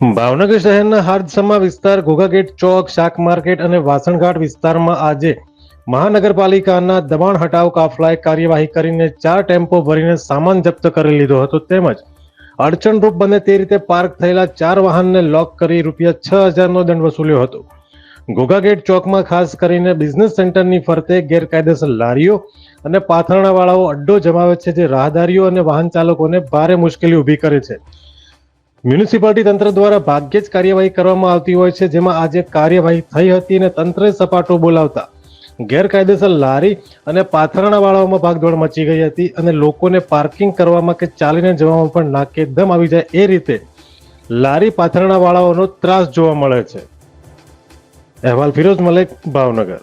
ભાવનગર શહેરના હાર્દસમા વિસ્તાર ઘોઘાગેટ ચોક, શાક માર્કેટ અને વાસણઘાટ વિસ્તારમાં આજે મહાનગરપાલિકાના દબાણ હટાવ કાફલાએ કાર્યવાહી કરીને ચાર ટેમ્પો ભરીને સામાન જપ્ત કરી લીધો હતો. તેમજ અડચણરૂપ બને તે રીતે પાર્ક થયેલા ચાર વાહનને લોક કરી રૂપિયા છ હજારનો દંડ વસૂલ્યો હતો. ઘોઘાગેટ ચોકમાં ખાસ કરીને બિઝનેસ સેન્ટરની ફરતે ગેરકાયદેસર લારીઓ અને પાથરણાવાળાઓ અડ્ડો જમાવે છે, જે રાહદારીઓ અને વાહન ચાલકોને ભારે મુશ્કેલી ઊભી કરે છે. મ્યુનિસિપાલિટી તંત્ર દ્વારા ભાગ્યે જ કાર્યવાહી કરવામાં આવતી હોય છે, જેમાં આજે કાર્યવાહી થઈ હતી અને તંત્રે સપાટો બોલાવતા ગેરકાયદેસર લારી અને પાથરણાવાળાઓમાં ભાગદોડ મચી ગઈ હતી અને લોકોને પાર્કિંગ કરવામાં કે ચાલીને જવામાં પણ નાકેદમ આવી જાય એ રીતે લારી પાથરણાવાળાઓનો ત્રાસ જોવા મળે છે. અહેવાલ ફિરોઝ મલેક, ભાવનગર.